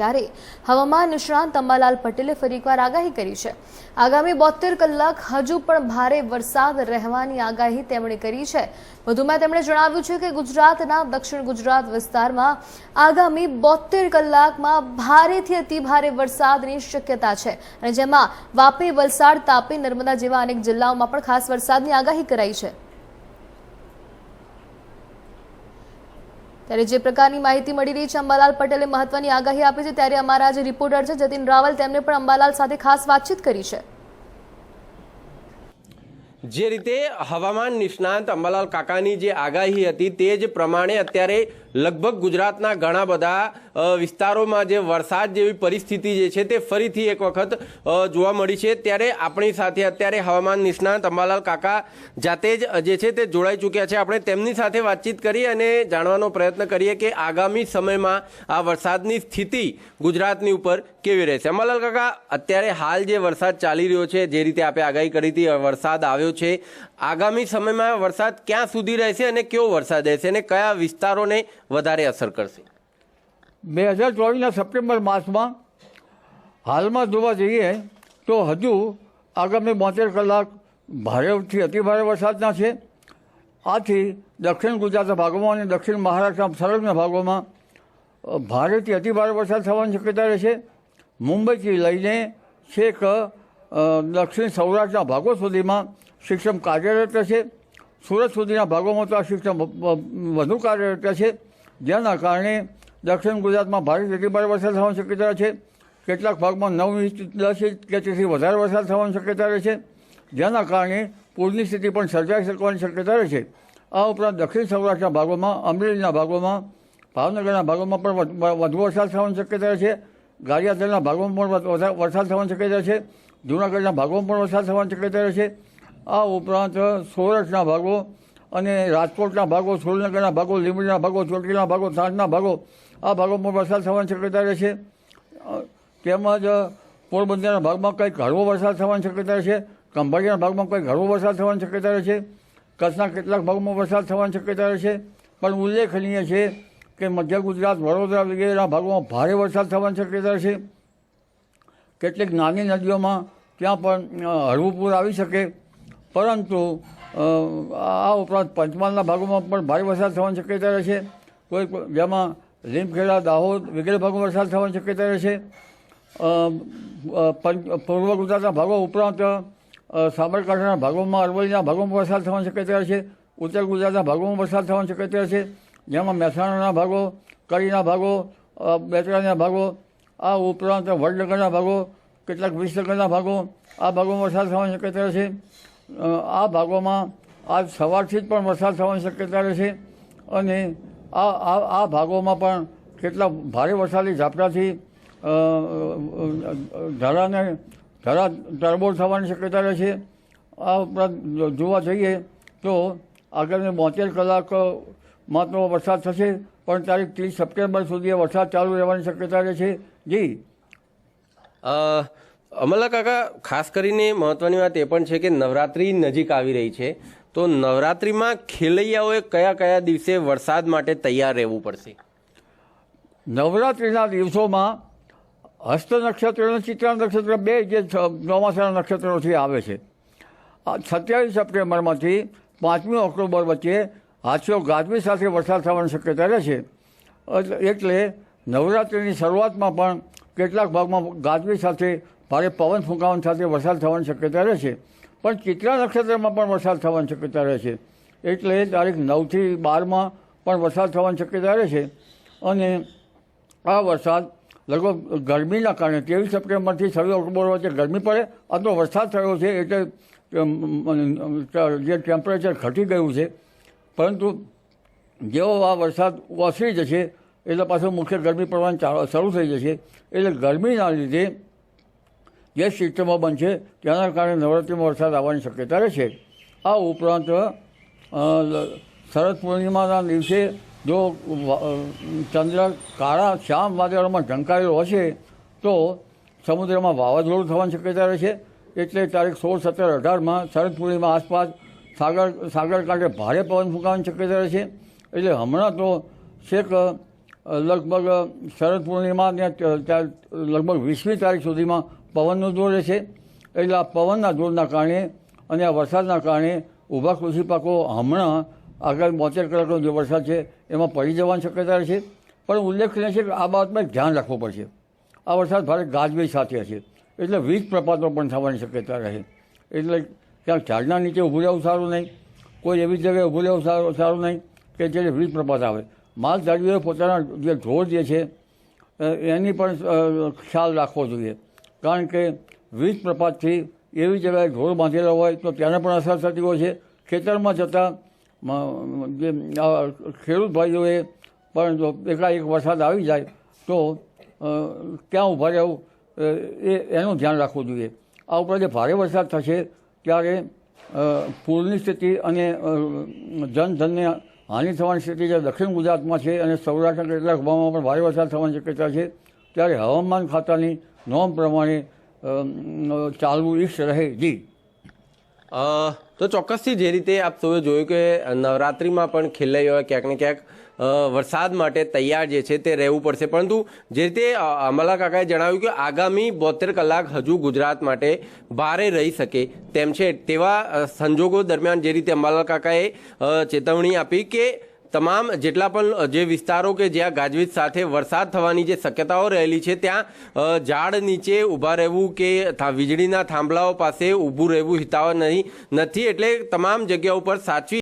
ત્યારે હવામાન નિષ્ણાંત અંબાલાલ પટેલે ફરી એકવાર આગાહી કરી છે. આગામી બોતેર કલાક હજુ પણ ભારે વરસાદ રહેવાની આગાહી તેમણે કરી છે. વધુમાં તેમણે જણાવ્યું છે કે ગુજરાતના દક્ષિણ ગુજરાત વિસ્તારમાં આગામી બોતેર કલાકમાં ભારેથી અતિ ભારે વરસાદની શક્યતા છે અને જેમાં વાપી, વલસાડ, તાપી, નર્મદા જેવા અનેક જિલ્લાઓમાં પણ ખાસ વરસાદની આગાહી કરાઈ છે. ત્યારે જે પ્રકારની માહિતી મળી રહી છે, અંબાલાલ પટેલે મહત્વની આગાહી આપી છે, ત્યારે અમારા જે રિપોર્ટર છે, જતીન રાવલ, તેમને પણ અંબાલાલ સાથે ખાસ વાતચીત કરી છે. જે રીતે હવામાન નિષ્ણાંત અંબાલાલ કાકાની જે આગાહી હતી તે જ પ્રમાણે અત્યારે લગભગ ગુજરાતના ઘણા બધા વિસ્તારોમાં જે વરસાદ જેવી પરિસ્થિતિ જે છે તે ફરીથી એક વખત જોવા મળી છે. ત્યારે આપણી સાથે અત્યારે હવામાન નિષ્ણાંત અંબાલાલ કાકા જાતે જ જે છે તે જોડાઈ ચૂક્યા છે. આપણે તેમની સાથે વાતચીત કરી અને જાણવાનો પ્રયત્ન કરીએ કે આગામી સમયમાં આ વરસાદની સ્થિતિ ગુજરાતની ઉપર કેવી રહેશે. અંબાલાલ કાકા, અત્યારે હાલ જે વરસાદ ચાલી રહ્યો છે, જે રીતે આપણે આગાહી કરી હતી, વરસાદ આવ્યો છે. આગામી સમયમાં વરસાદ ક્યાં સુધી રહેશે અને કેવો વરસાદ રહેશે અને કયા વિસ્તારોને વધારે અસર કરશે? બે હજાર ચોવીસના સપ્ટેમ્બર માસમાં હાલમાં જોવા જઈએ તો હજુ આગામી બોતેર કલાક ભારેથી અતિભારે વરસાદના છે. આથી દક્ષિણ ગુજરાતના ભાગોમાં અને દક્ષિણ મહારાષ્ટ્રના સરહદના ભાગોમાં ભારેથી અતિભારે વરસાદ થવાની શક્યતા રહેશે. મુંબઈથી લઈને છેક દક્ષિણ સૌરાષ્ટ્રના ભાગો સુધીમાં સિસ્ટમ કાર્યરત છે સુરત સુધીના ભાગોમાં તો આ વ- વધુ કાર્યરત છે જેના કારણે દક્ષિણ ગુજરાતમાં ભારે અતિભારે વરસાદ થવાની શક્યતા છે, કેટલાક ભાગમાં નવ ઇંચ દસ ઇંચ કે તેથી વધારે વરસાદ થવાની શક્યતા રહે છે જેના કારણે પૂરની સ્થિતિ પણ સર્જાઈ શકવાની શક્યતા રહે છે આ ઉપરાંત દક્ષિણ સૌરાષ્ટ્રના ભાગોમાં, અમરેલીના ભાગોમાં, ભાવનગરના ભાગોમાં પણ વધુ વરસાદ થવાની શક્યતા રહે છે ગારિયાદરના ભાગોમાં પણ વરસાદ થવાની શક્યતા છે જૂનાગઢના ભાગોમાં પણ વરસાદ થવાની શક્યતા રહે છે આ ઉપરાંત સોરઠના ભાગો અને રાજકોટના ભાગો, સુરેન્દ્રનગરના ભાગો લીંબડીના ભાગો ચોટીના ભાગો થાણના ભાગો, આ ભાગોમાં વરસાદ થવાની શક્યતા રહે છે. તેમજ પોરબંદરના ભાગમાં કંઈક હળવો વરસાદ થવાની શક્યતા છે. ખંભાળિયાના ભાગમાં કંઈક હળવો વરસાદ થવાની શક્યતા રહે છે. કચ્છના કેટલાક ભાગમાં વરસાદ થવાની શક્યતા રહે છે. પણ ઉલ્લેખનીય છે કે મધ્ય ગુજરાત, વડોદરા વગેરેના ભાગોમાં ભારે વરસાદ થવાની શક્યતા છે. કેટલીક નાની નદીઓમાં ત્યાં પણ હળવું પૂર આવી શકે. પરંતુ આ ઉપરાંત પંચમહાલના ભાગોમાં પણ ભારે વરસાદ થવાની શક્યતા રહે છે કોઈ જેમાં લીમખેડા દાહોદ વગેરે ભાગોમાં વરસાદ થવાની શક્યતા રહે છે પૂર્વ ગુજરાતના ભાગો ઉપરાંત સાબરકાંઠાના ભાગોમાં, અરવલ્લીના ભાગોમાં વરસાદ થવાની શક્યતા રહે છે. ઉત્તર ગુજરાતના ભાગોમાં વરસાદ થવાની શક્યતા રહે છે. જેમાં મહેસાણાના ભાગો, કડીના ભાગો બેતરાના ભાગો, આ ઉપરાંત વડનગરના ભાગો, કેટલાક વિસનગરના ભાગો, આ ભાગોમાં વરસાદ થવાની શક્યતા રહે છે. આ ભાગોમાં આજ સવારથી જ પણ વરસાદ થવાની શક્યતા રહે છે અને આ આ ભાગોમાં પણ કેટલા ભારે વરસાદી ઝાપટાથી ધરાને, ધરા તરબોળ થવાની શક્યતા રહે છે. આ ઉપરાંત જોવા જઈએ તો આગળની બોતેર કલાકમાં તો વરસાદ થશે, પણ તારીખ ત્રીસ સપ્ટેમ્બર સુધી વરસાદ ચાલુ રહેવાની શક્યતા રહે છે. જી. અમલા કાકા, ખાસ કરીને મહત્વની વાત એ પણ છે કે નવરાત્રી નજીક આવી રહી છે. તો નવરાત્રીમાં ખેલૈયાઓએ કયા કયા દિવસે વરસાદ માટે તૈયાર રહેવું પડશે? નવરાત્રિના દિવસોમાં હસ્ત નક્ષત્ર અને ચિત્રા, નક્ષત્ર બે જે ચોમાસાના નક્ષત્રોથી આવે છે. સત્યાવીસ સપ્ટેમ્બરમાંથી પાંચમી ઓક્ટોબર વચ્ચે હાથીઓ ગાજવી સાથે વરસાદ થવાની શક્યતા રહે છે. એટલે નવરાત્રિની શરૂઆતમાં પણ કેટલાક ભાગમાં ગાજવી સાથે ભારે પવન ફૂંકાવાની સાથે વરસાદ થવાની શક્યતા રહે છે. પણ ચિત્રા નક્ષત્રમાં પણ વરસાદ થવાની શક્યતા રહે છે. એટલે તારીખ નવથી બારમાં પણ વરસાદ થવાની શક્યતા રહે છે. અને આ વરસાદ લગભગ ગરમીના કારણે ત્રેવીસ સપ્ટેમ્બરથી છવ્વીસ ઓક્ટોબર વચ્ચે ગરમી પડે અથવા વરસાદ થયો છે એટલે જે ટેમ્પરેચર ઘટી ગયું છે. પરંતુ જેવો આ વરસાદ ઓસરી જશે, એટલે પાછું મુખ્ય ગરમી પડવાની શરૂ થઈ જશે. એટલે ગરમીના લીધે જે સિસ્ટમમાં બનશે તેના કારણે નવરાત્રિમાં વરસાદ આવવાની શક્યતા રહેશે. આ ઉપરાંત શરદ પૂર્ણિમાના દિવસે જો ચંદ્ર કાળા શ્યામ વાદળોમાં ઢંકાયેલો હશે, તો સમુદ્રમાં વાવાઝોડું થવાની શક્યતા રહેશે. એટલે તારીખ સોળ, સત્તર, અઢારમાં શરદ પૂર્ણિમા આસપાસ સાગર સાગર કાંઠે ભારે પવન ફૂંકાવાની શક્યતા રહેશે. એટલે હમણાં તો છેક લગભગ શરદ પૂર્ણિમા ત્યાં, લગભગ વીસમી તારીખ સુધીમાં પવનનો જોર રહેશે એટલે આ પવનના જોરના કારણે અને આ વરસાદના કારણે ઊભા કૃષિ પાકો હમણાં આગળ બોતેર કલાકનો જે વરસાદ છે, એમાં પડી જવાની શક્યતા છે. પણ ઉલ્લેખનીય છે કે આ બાબતમાં ધ્યાન રાખવું પડશે. આ વરસાદ ભારે ગાજવીજ સાથે હશે. એટલે વીજ પ્રપાતો પણ થવાની શક્યતા રહે. એટલે ક્યાંક ઝાડના નીચે ઊભું રહેવું સારું નહીં. કોઈ એવી જગ્યાએ ઊભું રહેવું સારું સારું નહીં કે જે વીજ પ્રપાત આવે. માલધારીઓએ પોતાના જે ઢોર જે છે એની પણ ખ્યાલ રાખવો જોઈએ. કારણ કે વીજ પ્રપાતથી એવી જગ્યાએ ઢોર બાંધેલા હોય તો તેને પણ અસર થતી હોય છે. ખેતરમાં જતાં જે ખેડૂત ભાઈઓએ પણ જો એકાએક વરસાદ આવી જાય તો ક્યાં ઊભા રહેવું એ, એનું ધ્યાન રાખવું જોઈએ. આ ઉપરાંત જે ભારે વરસાદ થશે ત્યારે પૂરની સ્થિતિ અને જનધનને હાનિ થવાની સ્થિતિ જે દક્ષિણ ગુજરાતમાં છે અને સૌરાષ્ટ્રના કેટલાક ભાગમાં પણ ભારે વરસાદ થવાની શક્યતા છે, ત્યારે હવામાન ખાતાની નોંધ પ્રમાણે ચાલવું ઈષ્ટ રહે જી. તો ચોક્કસથી જે રીતે આપ સૌએ જોયું કે નવરાત્રિમાં પણ ખેલૈયાઓએ ક્યાંક ને ક્યાંક વરસાદ માટે તૈયાર જે છે તે રહેવું પડશે. પરંતુ જે રીતે અમલા કાકાએ જણાવ્યું કે આગામી બોતેર કલાક હજુ ગુજરાત માટે ભારે રહી શકે તેમ છે. તેવા સંજોગો દરમિયાન જે રીતે અમલા કાકાએ ચેતવણી આપી કે તમામ જેટલા પણ જે વિસ્તારો કે જ્યાં ગાજવીજ સાથે વરસાદ થવાની જે શક્યતાઓ રહેલી છે, ત્યાં ઝાડ નીચે ઊભા રહેવું કે વીજળીના થાંભલાઓ પાસે ઊભું રહેવું હિતાવ નહીં, નથી. એટલે તમામ જગ્યાઓ પર સાચવી